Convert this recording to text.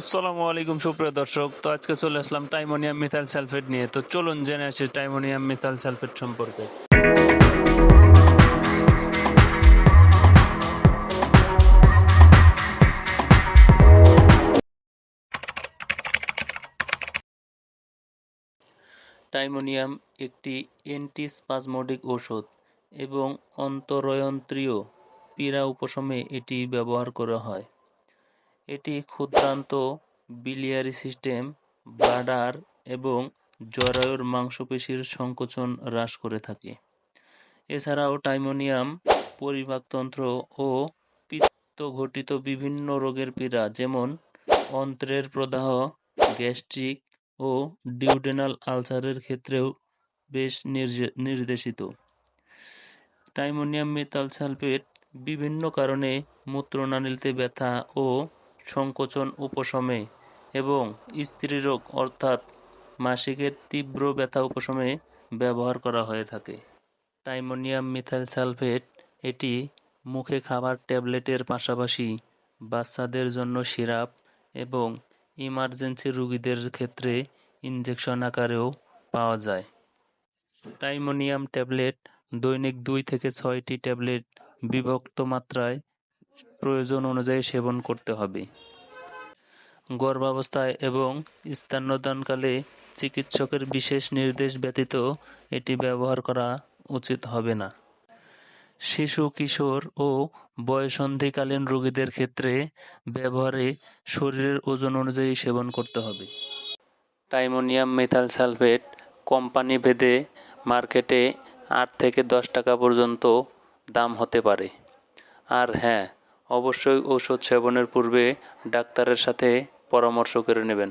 আসসালামু আলাইকুম, সুপ্রিয় দর্শক। তো আজকে চলে আসলাম টাইমোনিয়াম মিথাইল সালফেট নিয়ে। তো চলুন জেনে আসি টাইমোনিয়াম মিথাইল সালফেট সম্পর্কে। টাইমোনিয়াম একটি অ্যান্টিস্পাজমোডিক ঔষধ এবং অন্তরয়ন্ত্রীয় পীড়া উপশমে এটি ব্যবহার করা হয়। এটি ক্ষুদ্রান্ত বিলিয়ারি সিস্টেম ব্লাডার এবং জরায়ুর মাংসপেশির সংকোচন হ্রাস করে থাকে। এছাড়াও টাইমোনিয়াম, পরিপাকতন্ত্র ও পিত্তঘটিত বিভিন্ন রোগের পীড়া, যেমন অন্ত্রের প্রদাহ, গ্যাস্ট্রিক ও ডিউডেনাল আলসারের ক্ষেত্রেও বেশ নির্দেশিত। টাইমোনিয়াম মেটাল সালফেট বিভিন্ন কারণে মূত্রনালীতে ব্যথা ও সংকোচন উপশমে এবং স্ত্রীরোগ অর্থাৎ মাসিকের তীব্র ব্যথা উপশমে ব্যবহার করা হয়ে থাকে। টাইমোনিয়াম মিথাইল সালফেট, এটি মুখে খাবার ট্যাবলেটের পাশাপাশি বাচ্চাদের জন্য সিরাপ এবং ইমার্জেন্সি রোগীদের ক্ষেত্রে ইনজেকশন আকারেও পাওয়া যায়। টাইমোনিয়াম ট্যাবলেট দৈনিক দুই থেকে ছয়টি ট্যাবলেট বিভক্ত মাত্রায় প্রয়োজন অনুযায়ী সেবন করতে হবে। গর্ভাবস্থায় এবং স্তন্যদানকালে চিকিৎসকের বিশেষ নির্দেশ ব্যতীত এটি ব্যবহার করা উচিত হবে না। শিশু, কিশোর ও বয়সন্ধিকালীন রোগীদের ক্ষেত্রে ব্যবহারে শরীরের ওজন অনুযায়ী সেবন করতে হবে। টাইমোনিয়াম মেথাল সালফেট কোম্পানি ভেদে মার্কেটে আট থেকে দশ টাকা পর্যন্ত দাম হতে পারে। আর হ্যাঁ অবশ্যই ঔষধ সেবনের পূর্বে ডাক্তারের সাথে পরামর্শ করে নেবেন।